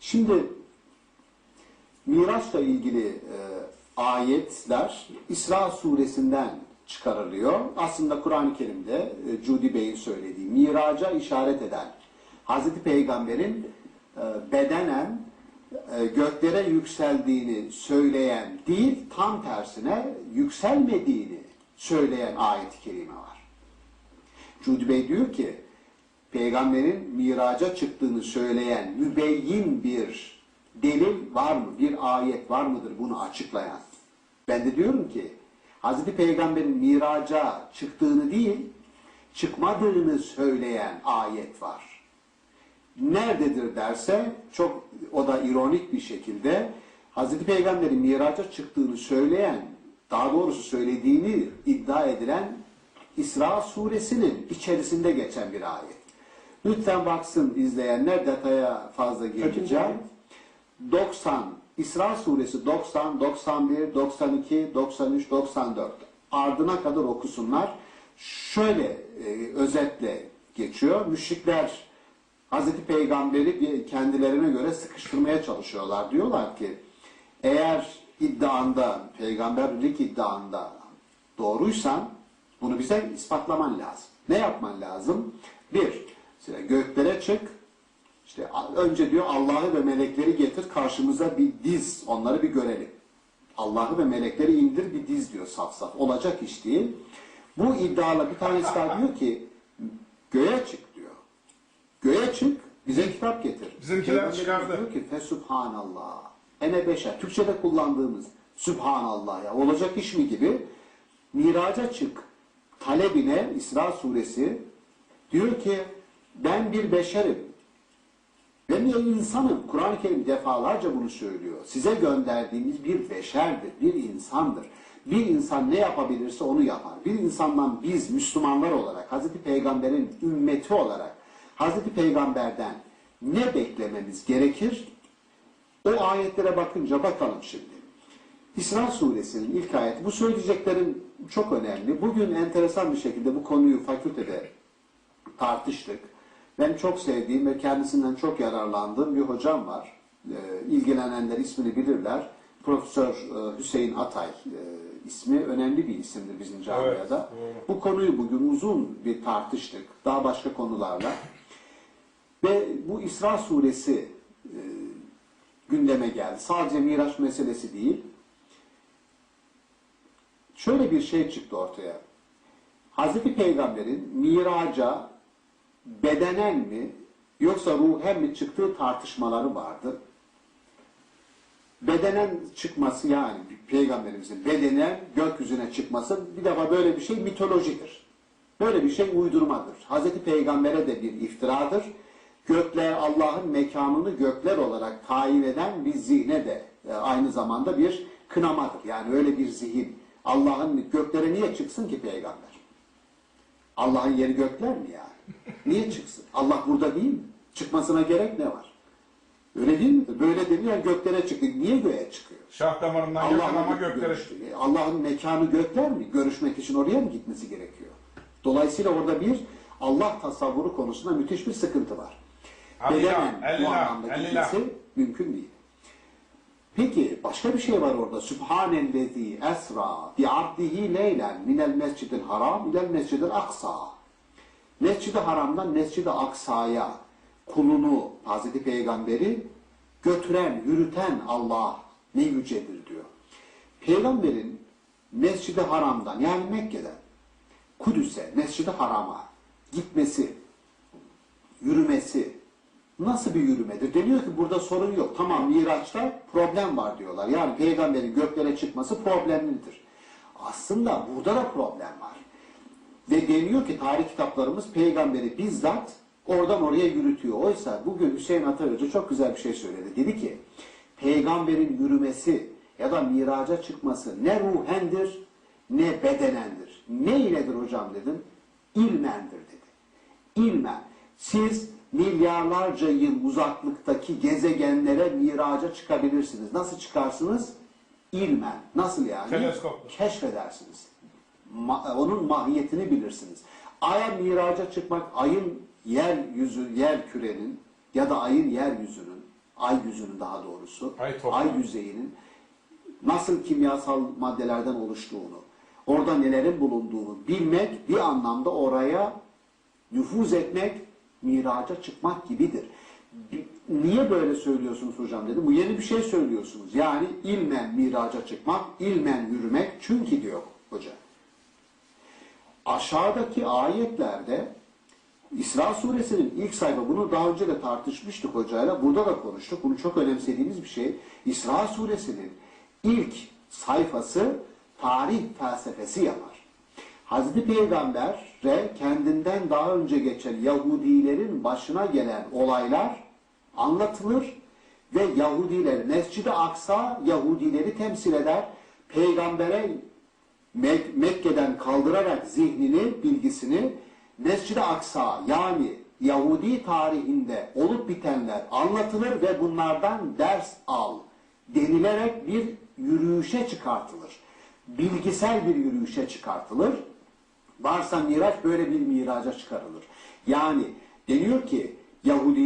Şimdi Miraç'la ilgili e, ayetler İsra suresinden çıkarılıyor. Aslında Kur'an-ı Kerim'de e, Cudi Bey'in söylediği miraca işaret eden Hazreti Peygamber'in e, bedenen e, göklere yükseldiğini söyleyen değil, tam tersine yükselmediğini söyleyen ayet-i kerime var. Cudi Bey diyor ki, peygamberin miraca çıktığını söyleyen mübeyyin bir delil var mı? Bir ayet var mıdır bunu açıklayan? Ben de diyorum ki, Hazreti Peygamber'in miraca çıktığını değil, çıkmadığını söyleyen ayet var nerededir derse çok o da ironik bir şekilde Hazreti Peygamber'in miraca çıktığını söyleyen daha doğrusu söylediğini iddia edilen İsra suresinin içerisinde geçen bir ayet. Lütfen baksın izleyenler detaya fazla gireceğim. 90 İsra suresi 90, 91, 92, 93, 94 ardına kadar okusunlar. Şöyle e, özetle geçiyor. Müşrikler Hazreti Peygamber'i kendilerine göre sıkıştırmaya çalışıyorlar. Diyorlar ki eğer iddianda, peygamberlik iddianda doğruysan bunu bize ispatlaman lazım. Ne yapman lazım? Bir, göklere çık. İşte önce diyor Allah'ı ve melekleri getir karşımıza bir diz, onları bir görelim. Allah'ı ve melekleri indir bir diz diyor saf saf. Olacak iş değil. Bu iddialı bir tanesi daha diyor ki göğe çık diyor. Göğe çık, bize kitap getir. Bizimkiler çıkardı. Diyor ki fesubhanallah. Ene beşer. Türkçe'de kullandığımız Sübhanallah ya. Olacak iş mi gibi. Miraca çık. Talebine İsra suresi diyor ki ben bir beşerim. Ben bir insanım. Kur'an-ı Kerim defalarca bunu söylüyor. Size gönderdiğimiz bir beşerdir, bir insandır. Bir insan ne yapabilirse onu yapar. Bir insandan biz Müslümanlar olarak, Hazreti Peygamber'in ümmeti olarak, Hazreti Peygamber'den ne beklememiz gerekir? O ayetlere bakınca bakalım şimdi. İsra suresinin ilk ayeti. Bu söyleyeceklerim çok önemli. Bugün enteresan bir şekilde bu konuyu fakültede tartıştık. Ben çok sevdiğim ve kendisinden çok yararlandığım bir hocam var. Ee, ilgilenenler ismini bilirler. Profesör e, Hüseyin Atay e, ismi önemli bir isimdir bizim camiada. Evet, Bu konuyu bugün uzun bir tartıştık. Daha başka konularla. Ve bu İsra suresi e, gündeme geldi. Sadece Miraç meselesi değil. Şöyle bir şey çıktı ortaya. Hazreti Peygamber'in miraca bedenen mi yoksa ruhen mi çıktığı tartışmaları vardı. Bedenen çıkması yani peygamberimizin bedenen gökyüzüne çıkması bir defa böyle bir şey mitolojidir. Böyle bir şey uydurmadır. Hazreti Peygamber'e de bir iftiradır. Gökler Allah'ın mekanını gökler olarak tayin eden bir zihne de e, aynı zamanda bir kınamadır. Yani öyle bir zihin. Allah'ın göklere niye çıksın ki peygamber? Allah'ın yeri gökler mi yani? Niye çıksın? Allah burada değil mi? Çıkmasına gerek ne var? Öyle değil mi? Böyle deniyor göklere çıktı. Niye göğe çıkıyor? Şah damarından Allah'ın göklere Allah'ın mekanı gökler mi? Görüşmek için oraya mı gitmesi gerekiyor? Dolayısıyla orada bir Allah tasavvuru konusunda müthiş bir sıkıntı var. Bedenen bu anlamda gitmesi mümkün değil. Peki başka bir şey var orada. Sübhanellezi esra bi abdihi leylen minel mescidil haram ilel mescidil aksa. Mescid-i Haram'dan Mescid-i Aksa'ya kulunu, Hazreti Peygamber'i götüren, yürüten Allah ne yücedir diyor. Peygamberin Mescid-i Haram'dan yani Mekke'den Kudüs'e, Mescid-i Haram'a gitmesi, yürümesi nasıl bir yürümedir? Deniyor ki burada sorun yok. Tamam Miraç'ta problem var diyorlar. Yani peygamberin göklere çıkması problemlidir. Aslında burada da problem var. Ve deniyor ki tarih kitaplarımız peygamberi bizzat oradan oraya yürütüyor. Oysa bugün Hüseyin Atay Hoca çok güzel bir şey söyledi. Dedi ki peygamberin yürümesi ya da miraca çıkması ne ruhendir ne bedenendir. Ne iledir hocam dedim. İlmendir dedi. İlmen. Siz milyarlarca yıl uzaklıktaki gezegenlere miraca çıkabilirsiniz. Nasıl çıkarsınız? İlmen. Nasıl yani? Teleskopla. Keşfedersiniz. Ma- onun mahiyetini bilirsiniz. Ay'a miraca çıkmak, ayın yeryüzü, yer kürenin ya da ayın yeryüzünün ay yüzünün daha doğrusu, Ay toprağı. ay yüzeyinin nasıl kimyasal maddelerden oluştuğunu, orada nelerin bulunduğunu bilmek bir anlamda oraya nüfuz etmek, miraca çıkmak gibidir. Bi- Niye böyle söylüyorsunuz hocam dedim. Bu yeni bir şey söylüyorsunuz. Yani ilmen miraca çıkmak, ilmen yürümek. Çünkü diyor hoca. Aşağıdaki ayetlerde İsra suresinin ilk sayfa bunu daha önce de tartışmıştık hocayla. Burada da konuştuk. Bunu çok önemsediğimiz bir şey. İsra suresinin ilk sayfası tarih felsefesi yapar. Hazreti Peygamber'e kendinden daha önce geçen Yahudilerin başına gelen olaylar anlatılır ve Yahudiler, Mescid-i Aksa Yahudileri temsil eder. Peygambere Mek- Mekke'den kaldırarak zihnini, bilgisini Mescid-i Aksa yani Yahudi tarihinde olup bitenler anlatılır ve bunlardan ders al denilerek bir yürüyüşe çıkartılır. Bilgisel bir yürüyüşe çıkartılır. Varsa miraç böyle bir miraca çıkarılır. Yani deniyor ki Yahudi